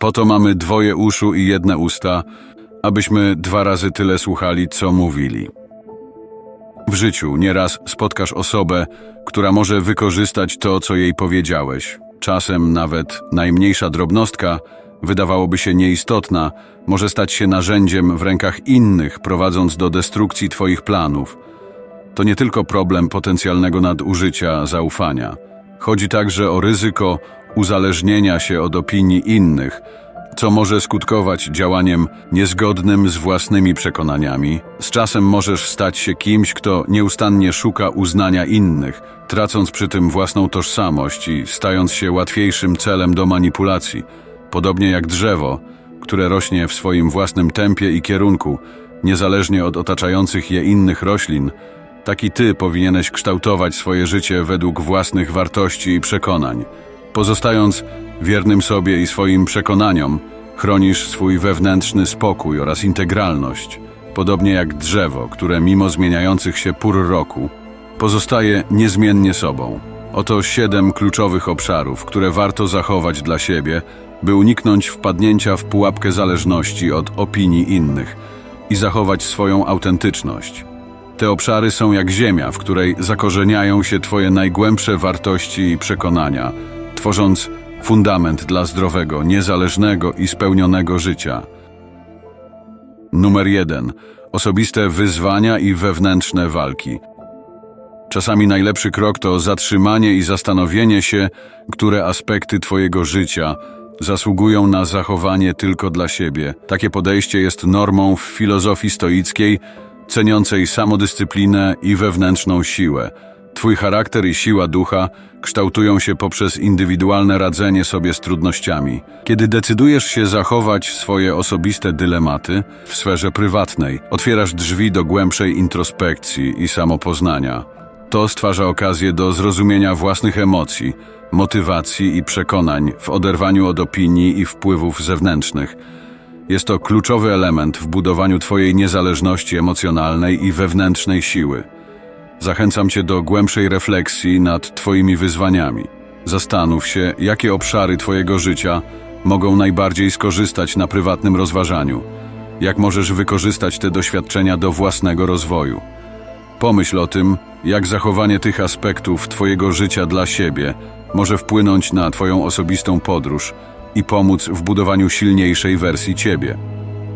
Po to mamy dwoje uszu i jedne usta, abyśmy dwa razy tyle słuchali, co mówili. W życiu nieraz spotkasz osobę, która może wykorzystać to, co jej powiedziałeś. Czasem nawet najmniejsza drobnostka, wydawałoby się nieistotna, może stać się narzędziem w rękach innych, prowadząc do destrukcji Twoich planów. To nie tylko problem potencjalnego nadużycia zaufania. Chodzi także o ryzyko uzależnienia się od opinii innych, co może skutkować działaniem niezgodnym z własnymi przekonaniami. Z czasem możesz stać się kimś, kto nieustannie szuka uznania innych, tracąc przy tym własną tożsamość i stając się łatwiejszym celem do manipulacji, podobnie jak drzewo, które rośnie w swoim własnym tempie i kierunku, niezależnie od otaczających je innych roślin. Taki ty powinieneś kształtować swoje życie według własnych wartości i przekonań. Pozostając wiernym sobie i swoim przekonaniom, chronisz swój wewnętrzny spokój oraz integralność, podobnie jak drzewo, które mimo zmieniających się pór roku pozostaje niezmiennie sobą. Oto siedem kluczowych obszarów, które warto zachować dla siebie, by uniknąć wpadnięcia w pułapkę zależności od opinii innych i zachować swoją autentyczność. Te obszary są jak ziemia, w której zakorzeniają się Twoje najgłębsze wartości i przekonania, tworząc fundament dla zdrowego, niezależnego i spełnionego życia. Numer jeden. Osobiste wyzwania i wewnętrzne walki. Czasami najlepszy krok to zatrzymanie i zastanowienie się, które aspekty Twojego życia zasługują na zachowanie tylko dla siebie. Takie podejście jest normą w filozofii stoickiej, ceniącej samodyscyplinę i wewnętrzną siłę. Twój charakter i siła ducha kształtują się poprzez indywidualne radzenie sobie z trudnościami. Kiedy decydujesz się zachować swoje osobiste dylematy w sferze prywatnej, otwierasz drzwi do głębszej introspekcji i samopoznania. To stwarza okazję do zrozumienia własnych emocji, motywacji i przekonań w oderwaniu od opinii i wpływów zewnętrznych. Jest to kluczowy element w budowaniu Twojej niezależności emocjonalnej i wewnętrznej siły. Zachęcam Cię do głębszej refleksji nad Twoimi wyzwaniami. Zastanów się, jakie obszary Twojego życia mogą najbardziej skorzystać na prywatnym rozważaniu. Jak możesz wykorzystać te doświadczenia do własnego rozwoju. Pomyśl o tym, jak zachowanie tych aspektów Twojego życia dla siebie może wpłynąć na Twoją osobistą podróż i pomóc w budowaniu silniejszej wersji Ciebie.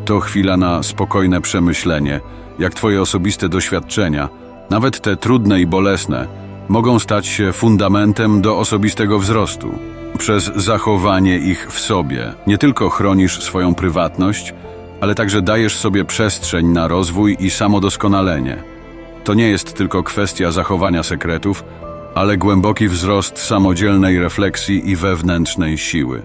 To chwila na spokojne przemyślenie, jak Twoje osobiste doświadczenia, nawet te trudne i bolesne, mogą stać się fundamentem do osobistego wzrostu. Przez zachowanie ich w sobie nie tylko chronisz swoją prywatność, ale także dajesz sobie przestrzeń na rozwój i samodoskonalenie. To nie jest tylko kwestia zachowania sekretów, ale głęboki wzrost samodzielnej refleksji i wewnętrznej siły.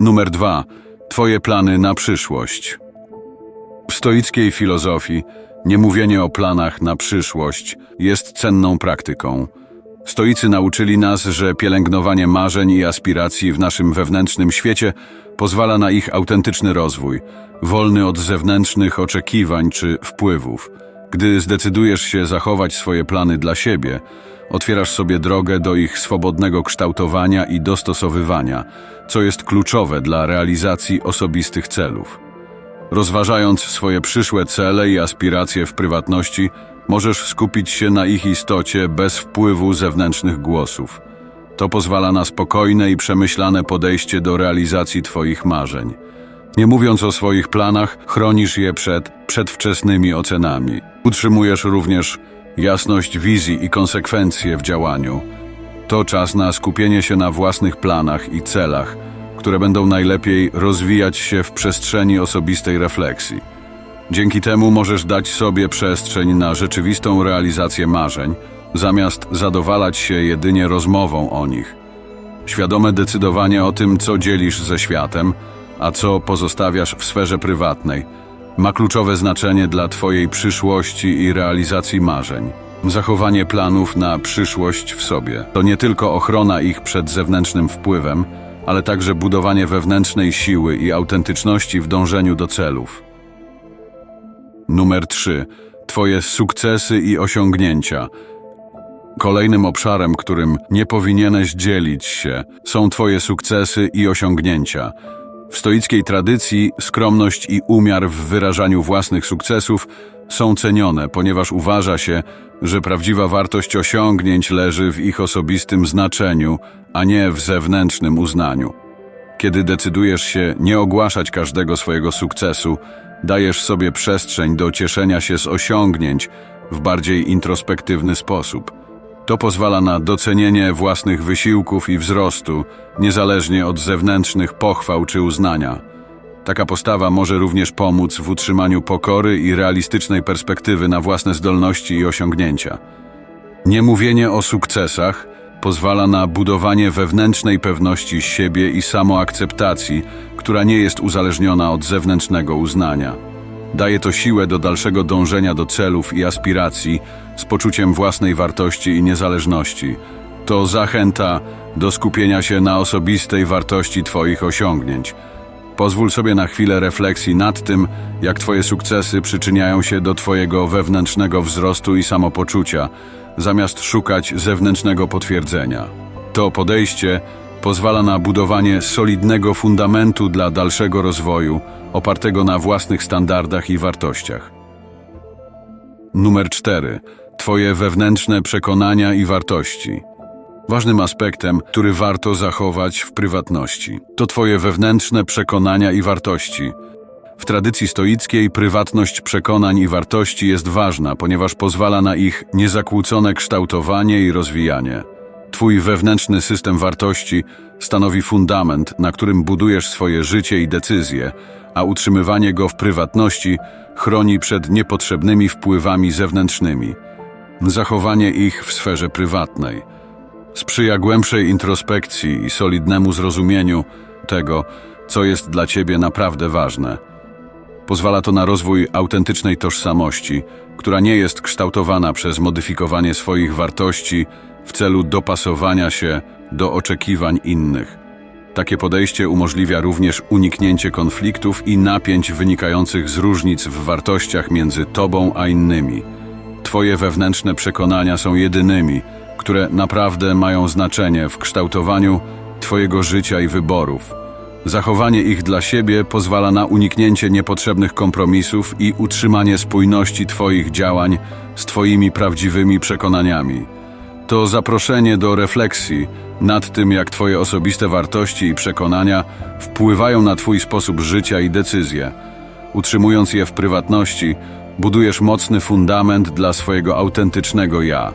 Numer dwa. Twoje plany na przyszłość. W stoickiej filozofii niemówienie o planach na przyszłość jest cenną praktyką. Stoicy nauczyli nas, że pielęgnowanie marzeń i aspiracji w naszym wewnętrznym świecie pozwala na ich autentyczny rozwój, wolny od zewnętrznych oczekiwań czy wpływów. Gdy zdecydujesz się zachować swoje plany dla siebie, otwierasz sobie drogę do ich swobodnego kształtowania i dostosowywania, co jest kluczowe dla realizacji osobistych celów. Rozważając swoje przyszłe cele i aspiracje w prywatności, możesz skupić się na ich istocie bez wpływu zewnętrznych głosów. To pozwala na spokojne i przemyślane podejście do realizacji Twoich marzeń. Nie mówiąc o swoich planach, chronisz je przed przedwczesnymi ocenami. Utrzymujesz również jasność wizji i konsekwencje w działaniu. To czas na skupienie się na własnych planach i celach, które będą najlepiej rozwijać się w przestrzeni osobistej refleksji. Dzięki temu możesz dać sobie przestrzeń na rzeczywistą realizację marzeń, zamiast zadowalać się jedynie rozmową o nich. Świadome decydowanie o tym, co dzielisz ze światem, a co pozostawiasz w sferze prywatnej, ma kluczowe znaczenie dla Twojej przyszłości i realizacji marzeń. Zachowanie planów na przyszłość w sobie to nie tylko ochrona ich przed zewnętrznym wpływem, ale także budowanie wewnętrznej siły i autentyczności w dążeniu do celów. Numer 3. Twoje sukcesy i osiągnięcia. Kolejnym obszarem, którym nie powinieneś dzielić się, są Twoje sukcesy i osiągnięcia. W stoickiej tradycji skromność i umiar w wyrażaniu własnych sukcesów są cenione, ponieważ uważa się, że prawdziwa wartość osiągnięć leży w ich osobistym znaczeniu, a nie w zewnętrznym uznaniu. Kiedy decydujesz się nie ogłaszać każdego swojego sukcesu, dajesz sobie przestrzeń do cieszenia się z osiągnięć w bardziej introspektywny sposób. To pozwala na docenienie własnych wysiłków i wzrostu, niezależnie od zewnętrznych pochwał czy uznania. Taka postawa może również pomóc w utrzymaniu pokory i realistycznej perspektywy na własne zdolności i osiągnięcia. Niemówienie o sukcesach pozwala na budowanie wewnętrznej pewności siebie i samoakceptacji, która nie jest uzależniona od zewnętrznego uznania. Daje to siłę do dalszego dążenia do celów i aspiracji z poczuciem własnej wartości i niezależności. To zachęta do skupienia się na osobistej wartości Twoich osiągnięć. Pozwól sobie na chwilę refleksji nad tym, jak Twoje sukcesy przyczyniają się do Twojego wewnętrznego wzrostu i samopoczucia, zamiast szukać zewnętrznego potwierdzenia. To podejście pozwala na budowanie solidnego fundamentu dla dalszego rozwoju, opartego na własnych standardach i wartościach. Numer 4. Twoje wewnętrzne przekonania i wartości. Ważnym aspektem, który warto zachować w prywatności, to Twoje wewnętrzne przekonania i wartości. W tradycji stoickiej prywatność przekonań i wartości jest ważna, ponieważ pozwala na ich niezakłócone kształtowanie i rozwijanie. Twój wewnętrzny system wartości stanowi fundament, na którym budujesz swoje życie i decyzje, a utrzymywanie go w prywatności chroni przed niepotrzebnymi wpływami zewnętrznymi. Zachowanie ich w sferze prywatnej sprzyja głębszej introspekcji i solidnemu zrozumieniu tego, co jest dla ciebie naprawdę ważne. Pozwala to na rozwój autentycznej tożsamości, która nie jest kształtowana przez modyfikowanie swoich wartości w celu dopasowania się do oczekiwań innych. Takie podejście umożliwia również uniknięcie konfliktów i napięć wynikających z różnic w wartościach między tobą a innymi. Twoje wewnętrzne przekonania są jedynymi, które naprawdę mają znaczenie w kształtowaniu Twojego życia i wyborów. Zachowanie ich dla siebie pozwala na uniknięcie niepotrzebnych kompromisów i utrzymanie spójności Twoich działań z Twoimi prawdziwymi przekonaniami. To zaproszenie do refleksji nad tym, jak Twoje osobiste wartości i przekonania wpływają na Twój sposób życia i decyzje. Utrzymując je w prywatności, budujesz mocny fundament dla swojego autentycznego ja,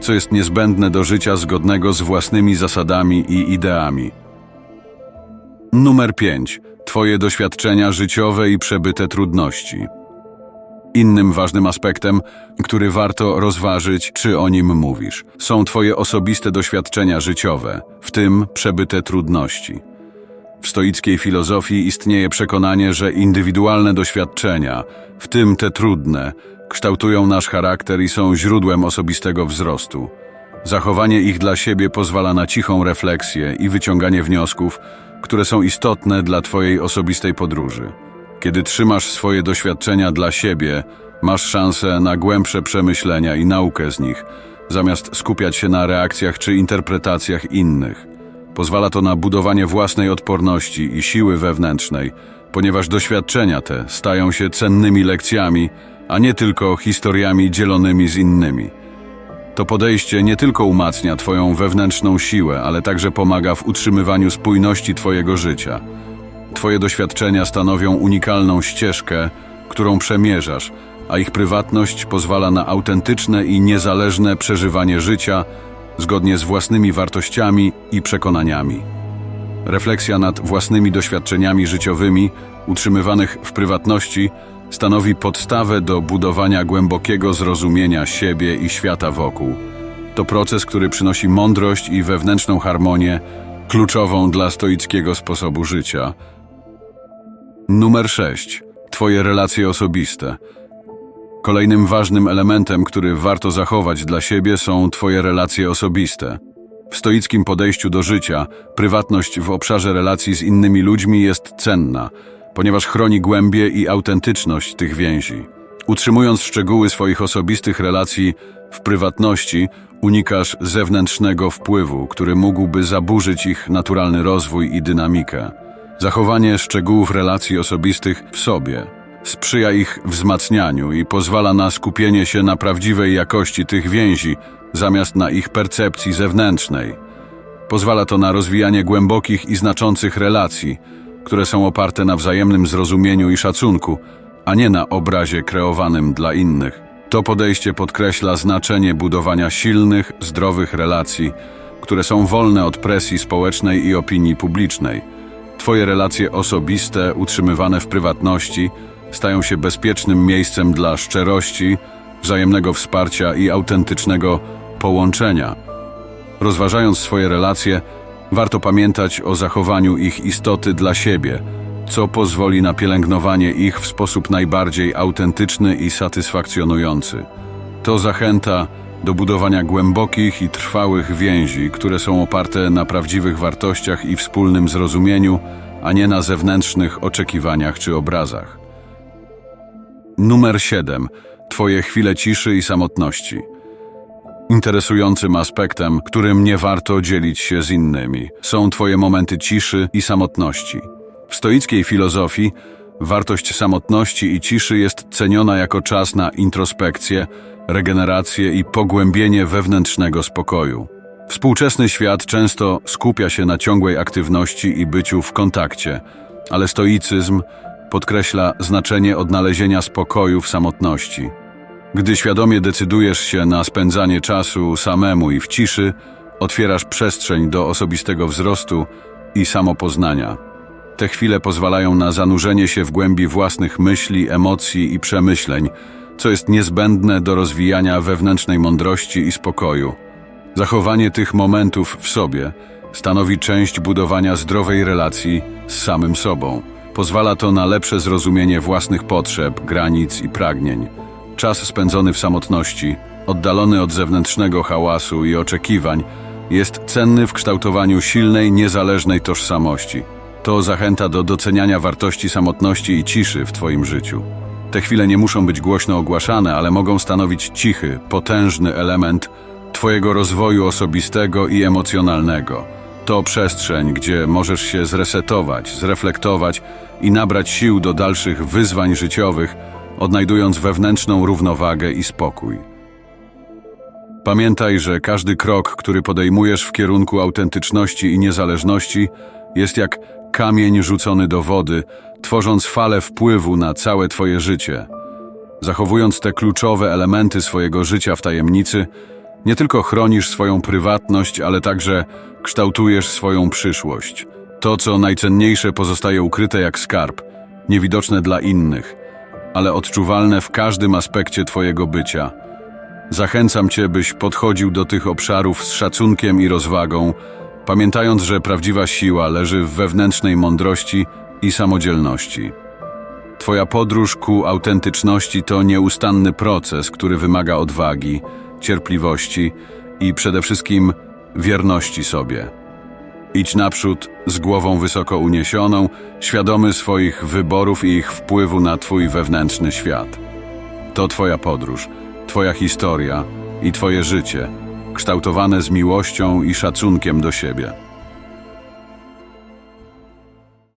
co jest niezbędne do życia zgodnego z własnymi zasadami i ideami. Numer 5. Twoje doświadczenia życiowe i przebyte trudności. Innym ważnym aspektem, który warto rozważyć, czy o nim mówisz, są Twoje osobiste doświadczenia życiowe, w tym przebyte trudności. W stoickiej filozofii istnieje przekonanie, że indywidualne doświadczenia, w tym te trudne, kształtują nasz charakter i są źródłem osobistego wzrostu. Zachowanie ich dla siebie pozwala na cichą refleksję i wyciąganie wniosków, które są istotne dla Twojej osobistej podróży. Kiedy trzymasz swoje doświadczenia dla siebie, masz szansę na głębsze przemyślenia i naukę z nich, zamiast skupiać się na reakcjach czy interpretacjach innych. Pozwala to na budowanie własnej odporności i siły wewnętrznej, ponieważ doświadczenia te stają się cennymi lekcjami, a nie tylko historiami dzielonymi z innymi. To podejście nie tylko umacnia Twoją wewnętrzną siłę, ale także pomaga w utrzymywaniu spójności Twojego życia. Twoje doświadczenia stanowią unikalną ścieżkę, którą przemierzasz, a ich prywatność pozwala na autentyczne i niezależne przeżywanie życia zgodnie z własnymi wartościami i przekonaniami. Refleksja nad własnymi doświadczeniami życiowymi, utrzymywanych w prywatności, stanowi podstawę do budowania głębokiego zrozumienia siebie i świata wokół. To proces, który przynosi mądrość i wewnętrzną harmonię, kluczową dla stoickiego sposobu życia. Numer 6. Twoje relacje osobiste. Kolejnym ważnym elementem, który warto zachować dla siebie, są Twoje relacje osobiste. W stoickim podejściu do życia, prywatność w obszarze relacji z innymi ludźmi jest cenna, ponieważ chroni głębię i autentyczność tych więzi. Utrzymując szczegóły swoich osobistych relacji w prywatności, Unikasz zewnętrznego wpływu, który mógłby zaburzyć ich naturalny rozwój i dynamikę. Zachowanie szczegółów relacji osobistych w sobie sprzyja ich wzmacnianiu i pozwala na skupienie się na prawdziwej jakości tych więzi, zamiast na ich percepcji zewnętrznej. Pozwala to na rozwijanie głębokich i znaczących relacji, które są oparte na wzajemnym zrozumieniu i szacunku, a nie na obrazie kreowanym dla innych. To podejście podkreśla znaczenie budowania silnych, zdrowych relacji, które są wolne od presji społecznej i opinii publicznej. Twoje relacje osobiste, utrzymywane w prywatności, stają się bezpiecznym miejscem dla szczerości, wzajemnego wsparcia i autentycznego połączenia. Rozważając swoje relacje, warto pamiętać o zachowaniu ich istoty dla siebie, co pozwoli na pielęgnowanie ich w sposób najbardziej autentyczny i satysfakcjonujący. To zachęta do budowania głębokich i trwałych więzi, które są oparte na prawdziwych wartościach i wspólnym zrozumieniu, a nie na zewnętrznych oczekiwaniach czy obrazach. Numer 7. Twoje chwile ciszy i samotności. Interesującym aspektem, którym nie warto dzielić się z innymi, są Twoje momenty ciszy i samotności. W stoickiej filozofii wartość samotności i ciszy jest ceniona jako czas na introspekcję, regenerację i pogłębienie wewnętrznego spokoju. Współczesny świat często skupia się na ciągłej aktywności i byciu w kontakcie, ale stoicyzm podkreśla znaczenie odnalezienia spokoju w samotności. Gdy świadomie decydujesz się na spędzanie czasu samemu i w ciszy, otwierasz przestrzeń do osobistego wzrostu i samopoznania. Te chwile pozwalają na zanurzenie się w głębi własnych myśli, emocji i przemyśleń, co jest niezbędne do rozwijania wewnętrznej mądrości i spokoju. Zachowanie tych momentów w sobie stanowi część budowania zdrowej relacji z samym sobą. Pozwala to na lepsze zrozumienie własnych potrzeb, granic i pragnień. Czas spędzony w samotności, oddalony od zewnętrznego hałasu i oczekiwań, jest cenny w kształtowaniu silnej, niezależnej tożsamości. To zachęta do doceniania wartości samotności i ciszy w Twoim życiu. Te chwile nie muszą być głośno ogłaszane, ale mogą stanowić cichy, potężny element Twojego rozwoju osobistego i emocjonalnego. To przestrzeń, gdzie możesz się zresetować, zreflektować i nabrać sił do dalszych wyzwań życiowych, odnajdując wewnętrzną równowagę i spokój. Pamiętaj, że każdy krok, który podejmujesz w kierunku autentyczności i niezależności, jest jak kamień rzucony do wody, tworząc falę wpływu na całe Twoje życie. Zachowując te kluczowe elementy swojego życia w tajemnicy, nie tylko chronisz swoją prywatność, ale także kształtujesz swoją przyszłość. To, co najcenniejsze, pozostaje ukryte jak skarb, niewidoczne dla innych, ale odczuwalne w każdym aspekcie Twojego bycia. Zachęcam Cię, byś podchodził do tych obszarów z szacunkiem i rozwagą, pamiętając, że prawdziwa siła leży w wewnętrznej mądrości i samodzielności. Twoja podróż ku autentyczności to nieustanny proces, który wymaga odwagi, cierpliwości i przede wszystkim wierności sobie. Idź naprzód z głową wysoko uniesioną, świadomy swoich wyborów i ich wpływu na Twój wewnętrzny świat. To Twoja podróż, Twoja historia i Twoje życie, kształtowane z miłością i szacunkiem do siebie.